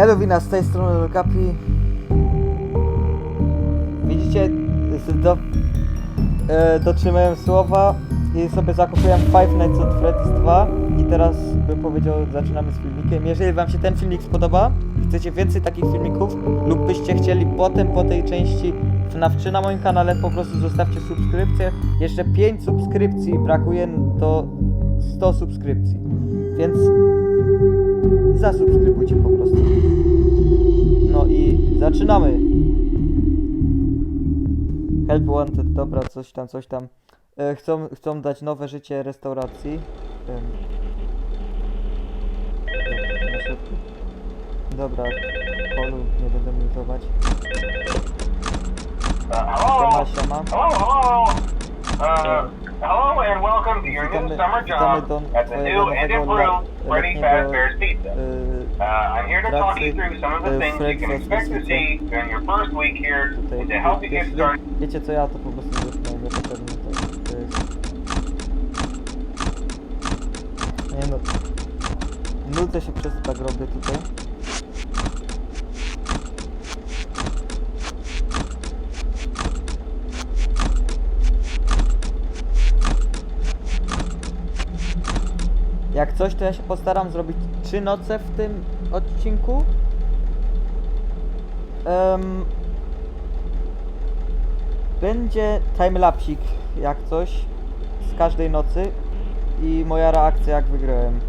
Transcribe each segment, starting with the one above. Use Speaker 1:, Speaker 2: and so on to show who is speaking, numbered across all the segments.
Speaker 1: Elowina z tej strony Kapi. Widzicie, do, e, dotrzymałem słowa i sobie zakupiłem Five Nights at Freddy's 2 i teraz bym powiedział, zaczynamy z filmikiem. Jeżeli wam się ten filmik spodoba chcecie więcej takich filmików lub byście chcieli potem po tej części FNAF 3 na moim kanale, po prostu zostawcie subskrypcję. Jeszcze 5 subskrypcji brakuje do 100 subskrypcji, więc zasubskrybujcie po prostu. No i zaczynamy. Help Wanted, dobra, coś tam, coś tam. E, chcą, chcą dać nowe życie restauracji. Em. Dobra, polu nie będę mutować.
Speaker 2: Hello?
Speaker 1: Siema, siema.
Speaker 2: Hello, hello. And welcome to your new summer job at the new and improved Freddy Fazbear's Pizza.
Speaker 1: e,
Speaker 2: Uh, I'm here to talk you through some of
Speaker 1: e,
Speaker 2: the things
Speaker 1: Fred
Speaker 2: you can expect to
Speaker 1: Pizza.
Speaker 2: see during your first week here and to help you get started.
Speaker 1: wiecie co ja, to po prostu wytnę, niepotrzebnie to, to jest... Nie no... Nudzę się przez tak robię tutaj. Jak coś, to ja się postaram zrobić trzy noce w tym odcinku. Em, będzie timelapsik jak coś z każdej nocy i moja reakcja jak wygrałem.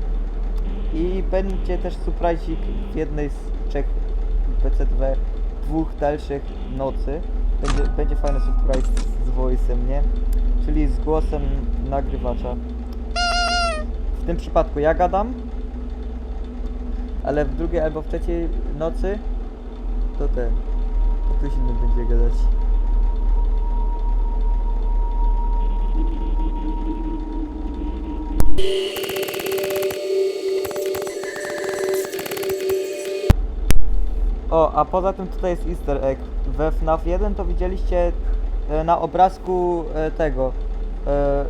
Speaker 1: I będzie też surprise'ik w jednej z trzech PC2 dwóch dalszych nocy. Będzie, będzie fajny surprise z voice'em, nie? Czyli z głosem nagrywacza. W tym przypadku ja gadam, ale w drugiej albo w trzeciej nocy to ten. To ktoś inny będzie gadać. O, a poza tym tutaj jest easter egg. We FNAF 1 to widzieliście e, na obrazku e, tego. E,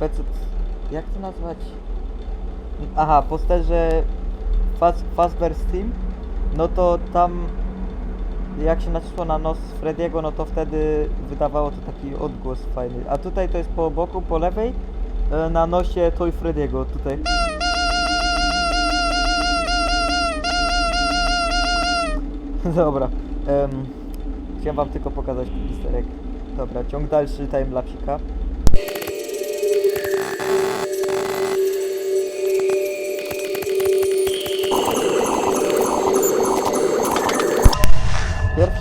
Speaker 1: PC, jak to nazwać? Aha, posterze Faz, Fazbear's Team. No to tam jak się nacisło na nos Frediego, no to wtedy wydawało to taki odgłos fajny. A tutaj to jest po boku, po lewej, e, na nosie Toy Frediego, tutaj. Dobra. em, chciałem wam tylko pokazać egg. Dobra, ciąg dalszy timelapsika.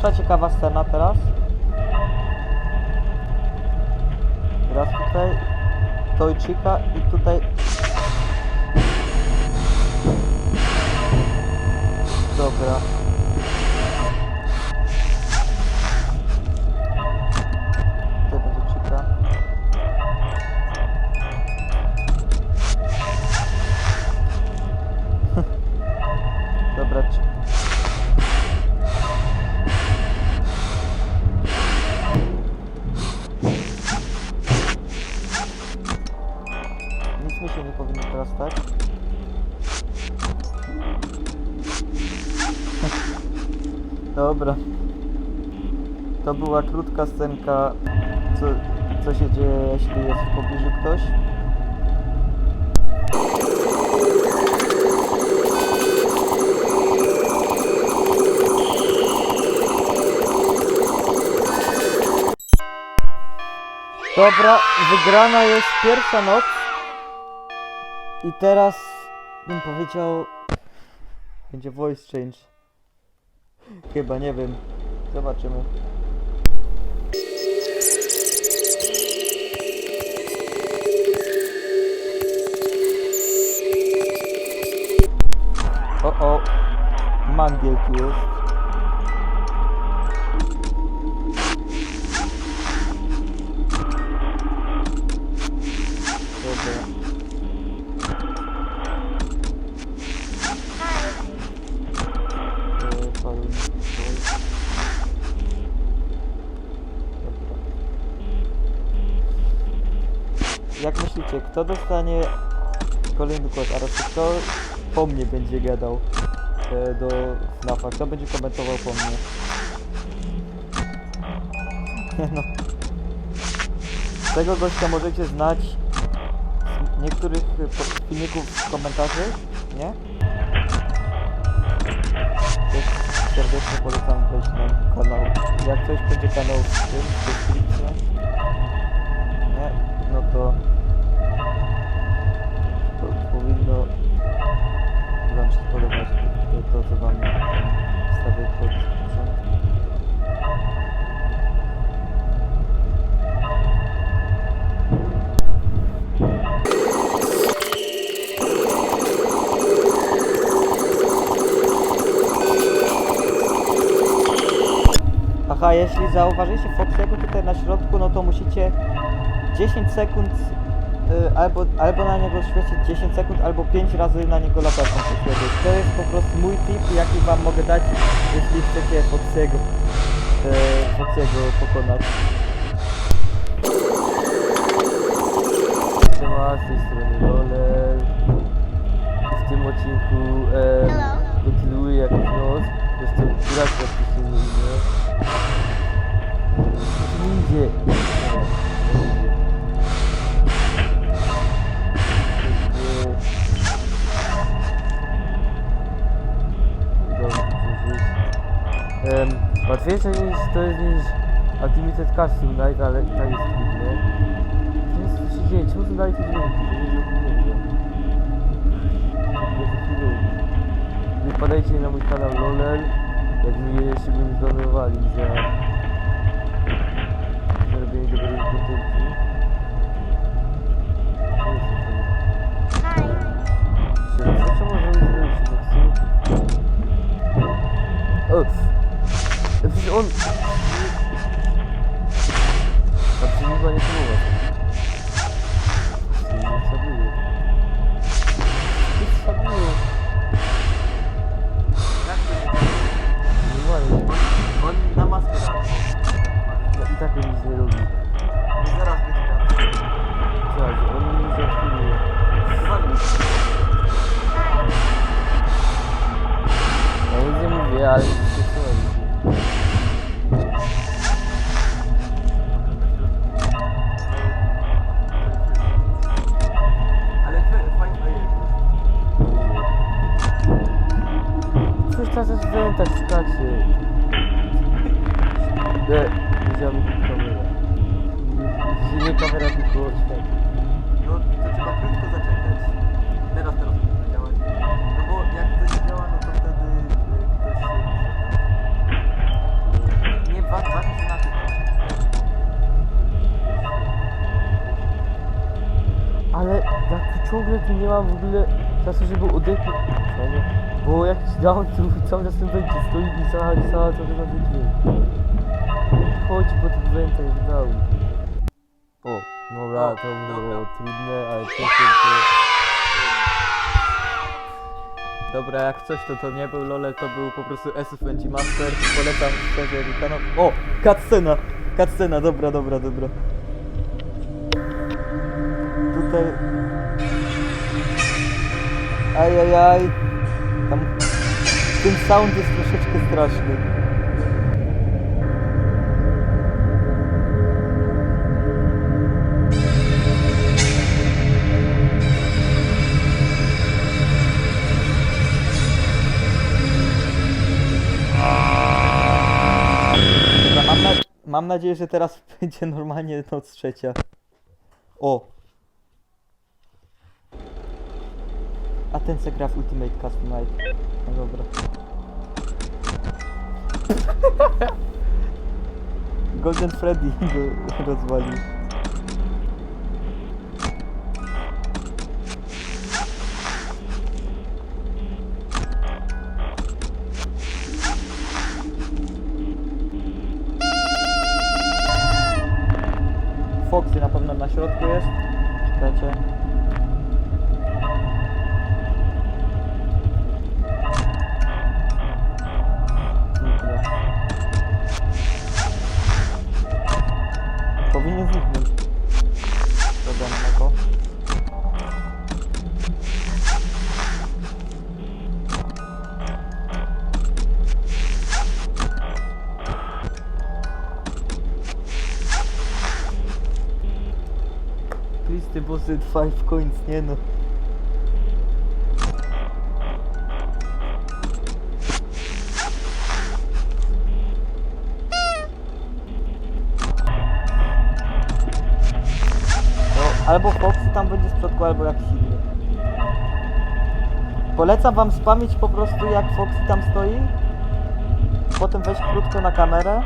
Speaker 1: Pierwsza ciekawa scena teraz. Teraz tutaj Tojczyka i tutaj Dobra. Mi się nie powinno teraz stać. Dobra. To była krótka scenka, co, co się dzieje, jeśli jest w pobliżu ktoś. Dobra, wygrana jest pierwsza noc. I teraz bym powiedział... Będzie voice change. Chyba, nie wiem. Zobaczymy. O, o. Mangiel tu jest. Jak myślicie, kto dostanie kolejny głos, a raczej kto po mnie będzie gadał?
Speaker 3: e, do FNAFa. Kto będzie komentował po mnie? Nie no. Tego gościa możecie znać z niektórych filmików w komentarzach, nie? Też serdecznie polecam wejść na kanał. Jak coś będzie kanał w tym, w deskripcji. Nie? No to... Powinno Wam się podobać to, co Wam wstawię pod. Aha, jeśli zauważycie Foxiego tutaj na środku, no to musicie 10 sekund y, albo, albo na niego świecić 10 sekund, albo 5 razy na niego latarką poświecić. To jest po prostu mój tip, jaki wam mogę dać, jeśli chcecie Foxiego, y, Foxiego pokonać. Siema, z tej strony Roller. W tym odcinku e, kontynuuję jak noc. Zresztą grać praktycznie. Nie Łatwiejsze niż to jest niż Ultimate Custom Night, ale i tak jest trudne. Co jest się dzieje? Czemu tu dali dźwięki? To nie zrozumiałem. Nie wpadajcie na mój kanał Lolel, jak mnie jeszcze by mi zdonowali za za nie robi.
Speaker 1: I zaraz będzie dał.
Speaker 3: Słuchajcie, on zaskieruje.
Speaker 1: Zwadł.
Speaker 3: Ja nic nie mówię, ale nie słuchajcie. Coś czas w wentach skacze. Nie, widziałem nie kamera, tylko.
Speaker 1: No to trzeba krótko zaczekać. Teraz, teraz powinno działać. No bo jak to nie działa, no to wtedy y, ktoś się... Nie, wa- ważne się na tym.
Speaker 3: Ale jak tu ciągle tu nie ma w ogóle czasu, żeby odetchnąć. No nie? Bo jak ci dałem, to cały czas ten węcie stoi i cała, cała cały czas na ten dźwięk. Chodź po wętach jak dał. O, dobra,
Speaker 1: O,
Speaker 3: to było
Speaker 1: dobra.
Speaker 3: trudne, ale to to...
Speaker 1: Dobra, jak coś to to nie był Lole, to był po prostu SFNG Master. Polecam szczerze kanał. O! Cutscena! Cutscena, dobra, dobra, dobra.
Speaker 3: Tutaj... Ajajaj. Tam... Ten sound jest troszeczkę straszny. Mam nadzieję, że teraz będzie normalnie noc trzecia. O! A ten se gra w Ultimate Custom Night. No dobra. Golden Freddy go rozwalił. Środku jest. Czekajcie.
Speaker 1: Deposit 5 coins, nie no. No, albo Foxy tam będzie z przodku, albo jakiś inny. Polecam wam spamić po prostu jak Foxy tam stoi. Potem wejść krótko na kamerę.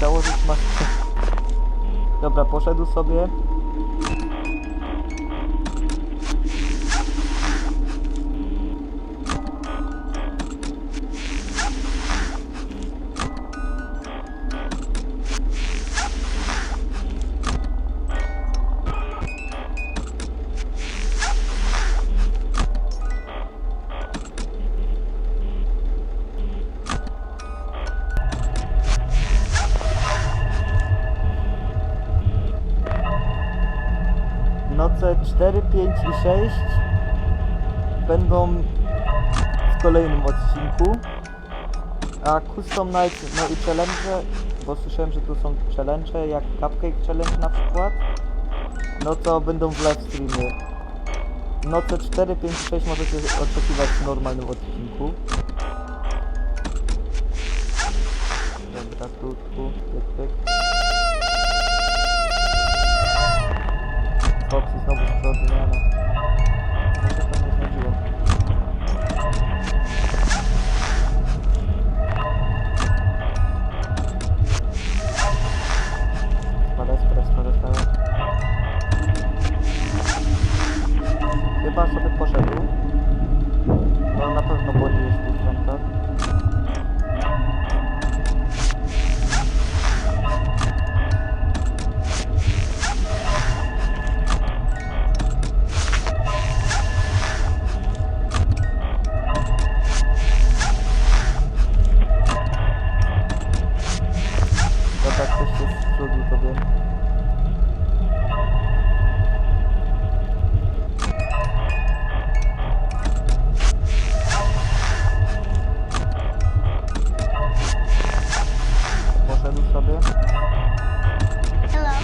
Speaker 1: Założyć maskę. Dobra, poszedł sobie. Noce 4, 5 i 6 będą w kolejnym odcinku. A Custom Night, no i challenge, bo słyszałem, że tu są challenge, jak Cupcake Challenge na przykład, no to będą w live streamie. Noce 4, 5, 6 możecie oczekiwać w normalnym odcinku. Dobra, tu, tu, pyk, pyk. Sobie.
Speaker 4: Hello.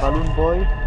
Speaker 1: Balloon Boy.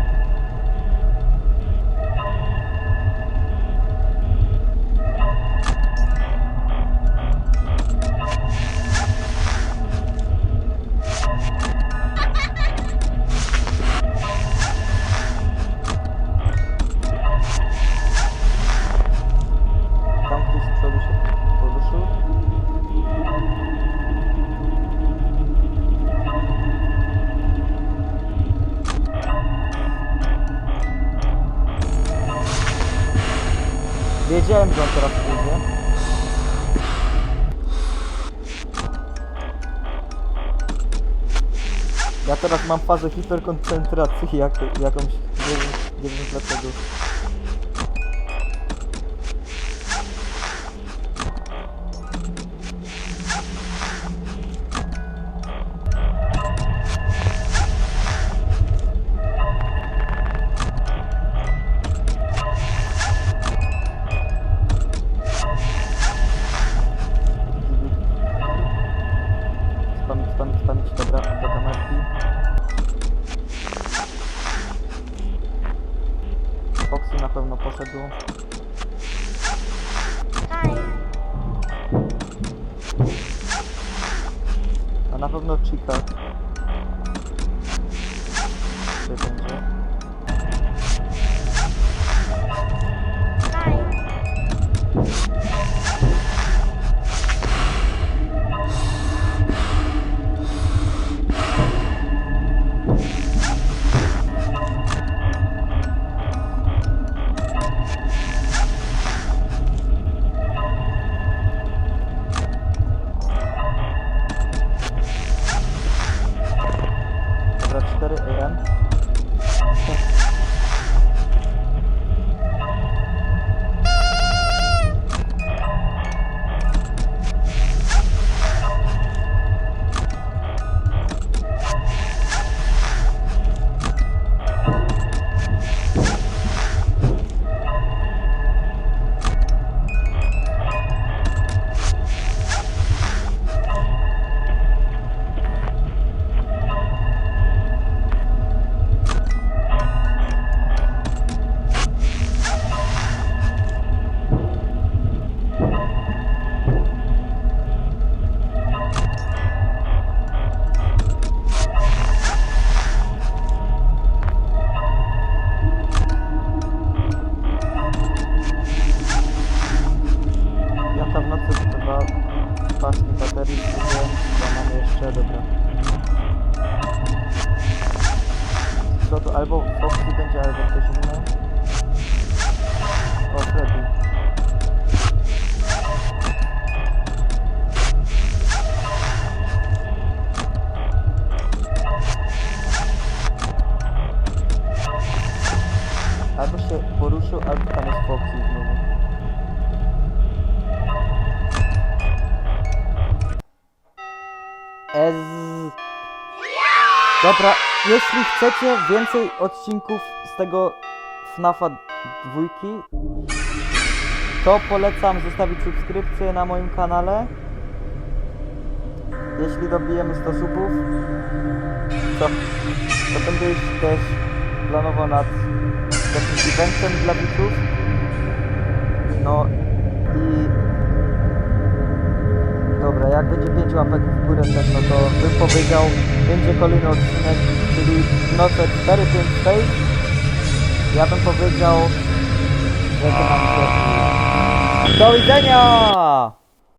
Speaker 1: wiedziałem, że on teraz pójdzie. Ja teraz mam fazę hiperkoncentracji, jak, jakąś 9%. 9%. Dobra, jeśli chcecie więcej odcinków z tego FNAFa dwójki, to polecam zostawić subskrypcję na moim kanale. Jeśli dobijemy 100 subów, to, to będę już też planował nad takim eventem dla widzów. No i Dobra, jak będzie 5 łapek w górę też, no to bym powiedział, będzie kolejny odcinek, czyli noce 4, 5, 6. Ja bym powiedział, żeby nam się... Do widzenia!